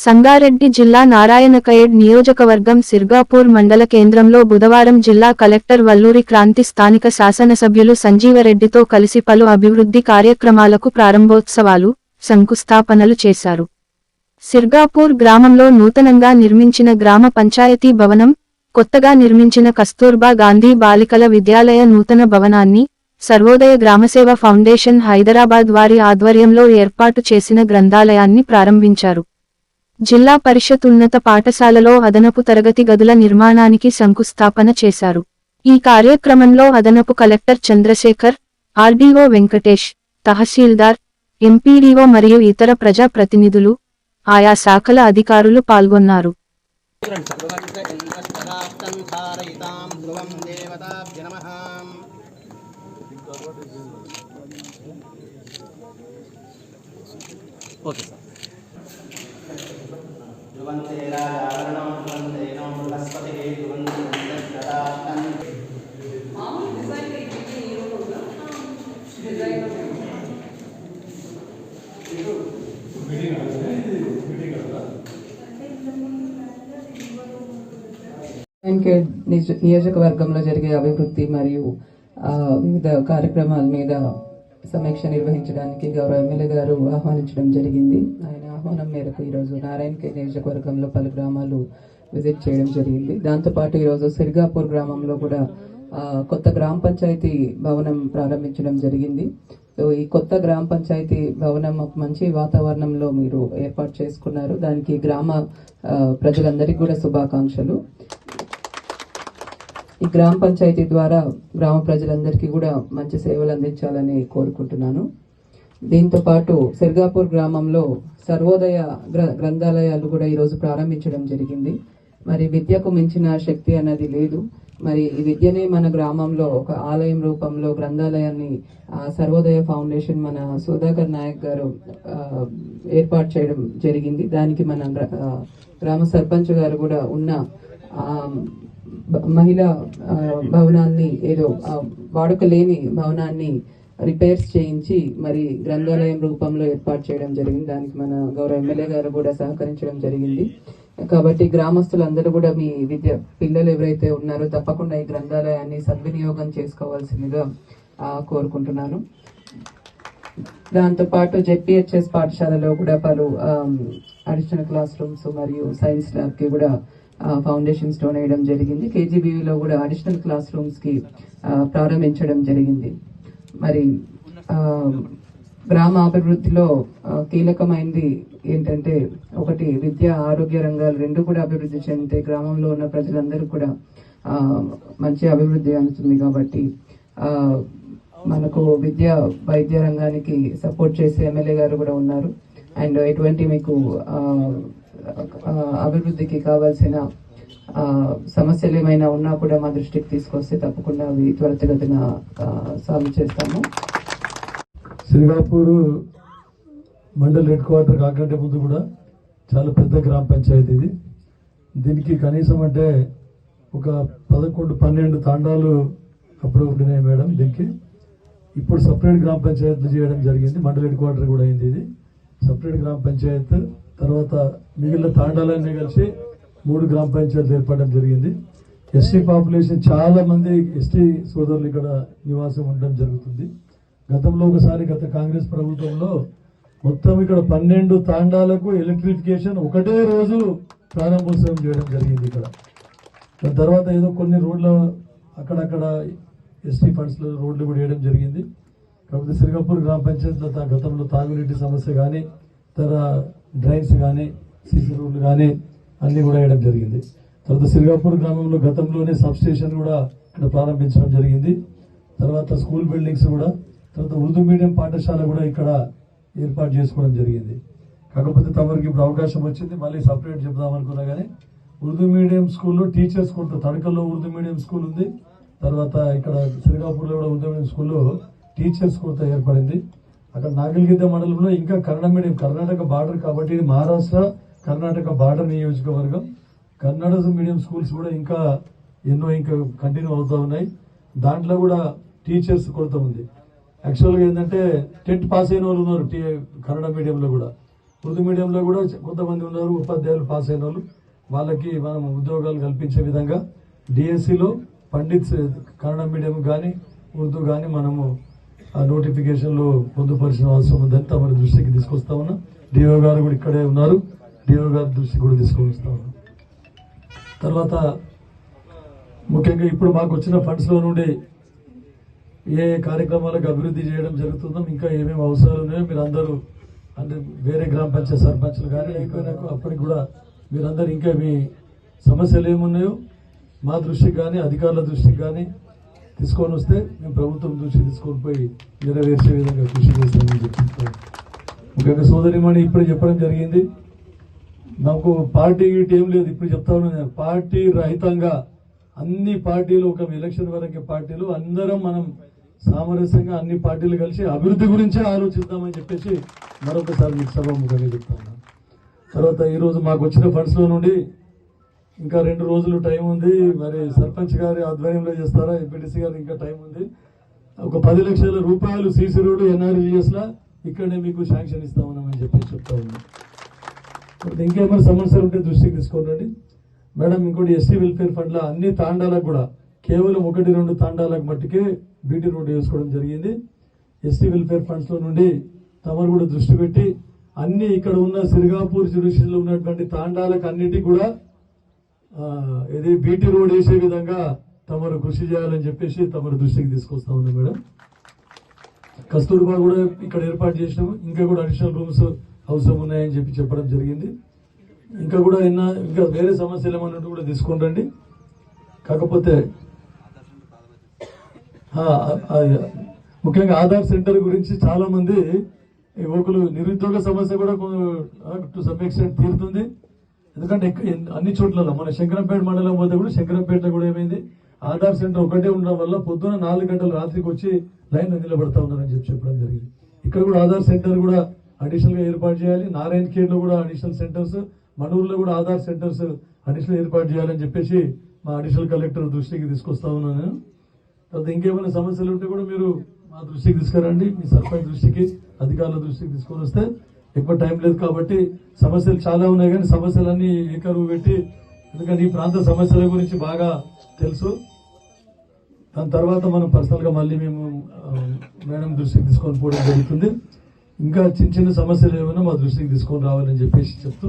సంగారెడ్డి జిల్లా నారాయణకయడ్ నియోజకవర్గం సిర్గాపూర్ మండల కేంద్రంలో బుధవారం జిల్లా కలెక్టర్ వల్లూరి క్రాంతి స్థానిక శాసనసభ్యులు సంజీవరెడ్డితో కలిసి పలు అభివృద్ధి కార్యక్రమాలకు ప్రారంభోత్సవాలు శంకుస్థాపనలు చేశారు. సిర్గాపూర్ గ్రామంలో నూతనంగా నిర్మించిన గ్రామ పంచాయతీ భవనం కొత్తగా నిర్మించిన కస్తూర్బా గాంధీ బాలికల విద్యాలయ నూతన భవనాన్ని సర్వోదయ గ్రామసేవ ఫౌండేషన్ హైదరాబాద్ వారి ఆధ్వర్యంలో ఏర్పాటు చేసిన గ్రంథాలయాన్ని ప్రారంభించారు. జిల్లా పరిషత్ ఉన్నత పాఠశాలలో అదనపు తరగతి గదుల నిర్మాణానికి శంకుస్థాపన చేశారు. ఈ కార్యక్రమంలో అదనపు కలెక్టర్ చంద్రశేఖర్ ఆర్డీఓ వెంకటేష్ తహసీల్దార్ ఎంపీడీఓ మరియు ఇతర ప్రజా ప్రతినిధులు ఆయా శాఖల అధికారులు పాల్గొన్నారు. ఓకే నియోజకవర్గంలో జరిగే అభివృద్ధి మరియు వివిధ కార్యక్రమాల మీద సమీక్ష నిర్వహించడానికి గౌరవ ఎమ్మెల్యే గారు ఆహ్వానించడం జరిగింది. ఆయన ఆహ్వానం మేరకు ఈరోజు నారాయణకే నియోజకవర్గంలో పలు గ్రామాలు విజిట్ చేయడం జరిగింది. దాంతోపాటు ఈరోజు సిరిగాపూర్ గ్రామంలో కూడా కొత్త గ్రామ పంచాయతీ భవనం ప్రారంభించడం జరిగింది. సో ఈ కొత్త గ్రామ పంచాయతీ భవనం ఒక మంచి వాతావరణంలో మీరు ఏర్పాటు చేసుకున్నారు. దానికి గ్రామ ప్రజలందరికీ కూడా శుభాకాంక్షలు. ఈ గ్రామ పంచాయతీ ద్వారా గ్రామ ప్రజలందరికీ కూడా మంచి సేవలు అందించాలని కోరుకుంటున్నాను. దీంతో పాటు సిర్గాపూర్ గ్రామంలో సర్వోదయ గ్ర- గ్రంథాలయాలు కూడా ఈరోజు ప్రారంభించడం జరిగింది. మరి విద్యకు మించిన శక్తి అన్నది లేదు. మరి ఈ విద్యనే మన గ్రామంలో ఒక ఆలయం రూపంలో గ్రంథాలయాన్ని సర్వోదయ ఫౌండేషన్ మన సుధాకర్ నాయక్ గారు ఏర్పాటు చేయడం జరిగింది. దానికి మన గ్రామ సర్పంచ్ గారు కూడా ఉన్న మహిళా భవనాన్ని ఏదో వాడుక లేని భవనాన్ని రిపేర్స్ చేయించి మరి గ్రంథాలయం రూపంలో ఏర్పాటు చేయడం జరిగింది. దానికి మన గౌరవ ఎమ్మెల్యే గారు కూడా సహకరించడం జరిగింది. కాబట్టి గ్రామస్తులందరూ కూడా మీ విద్య పిల్లలు ఎవరైతే ఉన్నారో తప్పకుండా ఈ గ్రంథాలయాన్ని సద్వినియోగం చేసుకోవాల్సిందిగా కోరుకుంటున్నాను. దాంతో పాటు జెడ్పిహెచ్ఎస్ పాఠశాలలో కూడా పలు అడిషనల్ క్లాస్ రూమ్స్ మరియు సైన్స్ ల్యాబ్కి కూడా ఫౌండేషన్ స్టోన్ వేయడం జరిగింది. కేజీబీవీలో కూడా అడిషనల్ క్లాస్ రూమ్స్కి ప్రారంభించడం జరిగింది. మరి గ్రామ అభివృద్ధిలో కీలకమైంది కీలకమైనది ఏంటంటే ఒకటి విద్య ఆరోగ్య రంగాలు రెండు కూడా అభివృద్ధి చెందితే గ్రామంలో ఉన్న ప్రజలందరూ కూడా మంచి అభివృద్ధి అందుతుంది కాబట్టి మనకు విద్య వైద్య రంగానికి సపోర్ట్ చేసే ఎమ్మెల్యే గారు కూడా ఉన్నారు. అండ్ ఎటువంటి మీకు అభివృద్ధికి కావాల్సిన సమస్యలు ఏమైనా ఉన్నా కూడా మా దృష్టికి తీసుకొస్తే తప్పకుండా అవి త్వరితగతిన సాల్వ్ చేస్తాము. శ్రీరాపూర్ మండల్ హెడ్ క్వార్టర్ కాకంటే ముందు కూడా చాలా పెద్ద గ్రామ పంచాయతీ ఇది. దీనికి కనీసం అంటే ఒక పదకొండు పన్నెండు తాండాలు అప్పుడు ఉండినాయి మేడం దీనికి. ఇప్పుడు సపరేట్ గ్రామ పంచాయతీలు చేయడం జరిగింది. మండల్ హెడ్ క్వార్టర్ కూడా అయింది ఇది. సపరేట్ గ్రామ పంచాయత్ తర్వాత మిగిలిన తాండాలన్నీ కలిసి మూడు గ్రామ పంచాయతీలు ఏర్పడడం జరిగింది. ఎస్టీ పాపులేషన్ చాలా మంది ఎస్టీ సోదరులు ఇక్కడ నివాసం ఉండడం జరుగుతుంది. గతంలో ఒకసారి గత కాంగ్రెస్ ప్రభుత్వంలో మొత్తం ఇక్కడ పన్నెండు తాండాలకు ఎలక్ట్రిఫికేషన్ ఒకటే రోజు ప్రారంభోత్సవం చేయడం జరిగింది ఇక్కడ. దాని తర్వాత ఏదో కొన్ని రోడ్ల అక్కడక్కడ ఎస్టీ ఫండ్స్లో రోడ్లు కూడా వేయడం జరిగింది. కాకపోతే శ్రీకాపూర్ గ్రామ పంచాయతీలో గతంలో తాగునీటి సమస్య కానీ ఇతర డ్రైన్స్ కానీ సీసీ రోడ్లు కానీ అన్ని కూడా వేయడం జరిగింది. తర్వాత సిరిగాపూర్ గ్రామంలో గతంలోనే సబ్ స్టేషన్ కూడా ఇక్కడ ప్రారంభించడం జరిగింది. తర్వాత స్కూల్ బిల్డింగ్స్ కూడా తర్వాత ఉర్దూ మీడియం పాఠశాల కూడా ఇక్కడ ఏర్పాటు చేసుకోవడం జరిగింది. కాకపోతే తమరికి ఇప్పుడు అవకాశం వచ్చింది మళ్ళీ సపరేట్ చెప్దాం అనుకున్నా కానీ ఉర్దూ మీడియం స్కూల్లో టీచర్స్ కొంత తడకల్లో ఉర్దూ మీడియం స్కూల్ ఉంది. తర్వాత ఇక్కడ సిరిగాపూర్లో కూడా ఉర్దూ మీడియం స్కూల్లో టీచర్స్ కొంత ఏర్పడింది. అక్కడ నాగల్గిద్ద మండలంలో ఇంకా కన్నడ మీడియం కర్ణాటక బార్డర్ కాబట్టి ఇది మహారాష్ట్ర కర్ణాటక బార్డర్ నియోజకవర్గం కన్నడ మీడియం స్కూల్స్ కూడా ఇంకా ఎన్నో ఇంకా కంటిన్యూ అవుతూ ఉన్నాయి. దాంట్లో కూడా టీచర్స్ కొరత ఉంది. యాక్చువల్గా ఏంటంటే టెట్ పాస్ అయిన వాళ్ళు ఉన్నారు టీ- కన్నడ మీడియంలో కూడా. ఉర్దూ మీడియంలో కూడా కొంతమంది ఉన్నారు ఉపాధ్యాయులు పాస్ అయిన వాళ్ళు. వాళ్ళకి మనం ఉద్యోగాలు కల్పించే విధంగా డిఎస్సిలో పండిత్ కన్నడ మీడియం కానీ ఉర్దూ కానీ మనము ఆ నోటిఫికేషన్లు పొందుపరిచిన అవసరం ఉందని మన దృష్టికి తీసుకొస్తా ఉన్నా. డిఓ గారు కూడా ఇక్కడే ఉన్నారు. డిఓ గారి కూడా తీసుకొని ఉన్నాం తర్వాత ముఖ్యంగా ఇప్పుడు మాకు వచ్చిన ఫండ్స్లో నుండి ఏ ఏ కార్యక్రమాలకు అభివృద్ధి చేయడం జరుగుతుందో ఇంకా ఏమేమి అవసరాలు ఉన్నాయో మీరు అందరూ అంటే వేరే గ్రామ పంచాయత్ సర్పంచ్లు కానీ ఎక్కడైనా అప్పటికి కూడా మీరందరూ ఇంకా మీ సమస్యలు ఏమున్నాయో మా దృష్టికి కానీ అధికారుల దృష్టికి కానీ తీసుకొని వస్తే మేము ప్రభుత్వం దృష్టి తీసుకొని పోయి నెరవేర్చే విధంగా కృషి చేస్తామని చెప్తున్నాం ముఖ్యంగా సోదరిమణి ఇప్పుడు చెప్పడం జరిగింది. నాకు పార్టీ గీటీ ఏం లేదు ఇప్పుడు చెప్తాను నేను. పార్టీ రహితంగా అన్ని పార్టీలు ఒక ఎలక్షన్ వరకు పార్టీలు అందరం మనం సామరస్యంగా అన్ని పార్టీలు కలిసి అభివృద్ధి గురించే ఆలోచిద్దామని చెప్పేసి మరొకసారి మీకు సభాముఖంగా చెప్తాను తర్వాత ఈరోజు మాకు వచ్చిన ఫండ్స్లో నుండి ఇంకా రెండు రోజులు టైం ఉంది. మరి సర్పంచ్ గారి ఆధ్వర్యంలో చేస్తారా? ఎంపీటీసీ గారు ఇంకా టైం ఉంది. ఒక పది లక్షల రూపాయలు సీసీ రోడ్డు ఎన్ఆర్జీఎస్ ఇక్కడే మీకు శాంక్షన్ ఇస్తామని చెప్పి చెప్తా ఉన్నాను కాబట్టి ఇంకేమైనా సమస్యలు ఉంటే దృష్టికి తీసుకోండి. మేడం ఇంకోటి ఎస్టీ వెల్ఫేర్ ఫండ్లో అన్ని తాండాలకు కూడా కేవలం ఒకటి రెండు తాండాలకు మట్టుకే బీటీ రోడ్డు వేసుకోవడం జరిగింది. ఎస్టీ వెల్ఫేర్ ఫండ్స్లో నుండి తమరు కూడా దృష్టి పెట్టి అన్ని ఇక్కడ ఉన్న సిరిగాపూర్ జ్యుడిషియల్లో ఉన్నటువంటి తాండాలకు అన్నిటికీ కూడా ఇది బీటీ రోడ్ వేసే విధంగా తమరు కృషి చేయాలని చెప్పేసి తమరు దృష్టికి తీసుకొస్తా ఉంది మేడం. కస్తూర్బా కూడా ఇక్కడ ఏర్పాటు చేసినాము. ఇంకా కూడా అడిషనల్ రూమ్స్ అవసరం ఉన్నాయని చెప్పి చెప్పడం జరిగింది. ఇంకా కూడా ఎన్న ఇంకా వేరే సమస్యలు ఏమన్నట్టు కూడా తీసుకుంటండి కాకపోతే ముఖ్యంగా ఆధార్ సెంటర్ గురించి చాలా మంది యువకులు నిరుద్యోగ సమస్య కూడా టు సమ్ ఎక్స్టెంట్ తీరుతుంది. ఎందుకంటే అన్ని చోట్ల మన శంకరంపేట మండలం పోతే కూడా శంకరంపేటలో కూడా ఏమైంది? ఆధార్ సెంటర్ ఒకటే ఉండడం వల్ల పొద్దున నాలుగు గంటలు రాత్రికి వచ్చి లైన్ నిలబడతా ఉన్నారని చెప్పి చెప్పడం జరిగింది. ఇక్కడ కూడా ఆధార్ సెంటర్ కూడా అడిషనల్గా ఏర్పాటు చేయాలి. నారాయణ ఖేడ్లో కూడా అడిషనల్ సెంటర్స్ మనూరులో కూడా ఆధార్ సెంటర్స్ అడిషనల్ ఏర్పాటు చేయాలని చెప్పేసి మా అడిషనల్ కలెక్టర్ దృష్టికి తీసుకొస్తా ఉన్నాను. తర్వాత ఇంకేమైనా సమస్యలు ఉంటే కూడా మీరు మా దృష్టికి తీసుకురండి. మీ సర్పంచ్ దృష్టికి అధికారుల దృష్టికి తీసుకొని వస్తే ఎక్కువ టైం లేదు కాబట్టి సమస్యలు చాలా ఉన్నాయి కానీ సమస్యలన్నీ ఏకరువు పెట్టి ఎందుకంటే ఈ ప్రాంత సమస్యల గురించి బాగా తెలుసు. దాని తర్వాత మనం పర్సనల్గా మళ్ళీ మేము మేడం దృష్టికి తీసుకొని పోవడం జరుగుతుంది. ఇంకా చిన్న చిన్న సమస్యలు ఏమైనా మా దృష్టికి తీసుకొని రావాలని చెప్పేసి చెప్తూ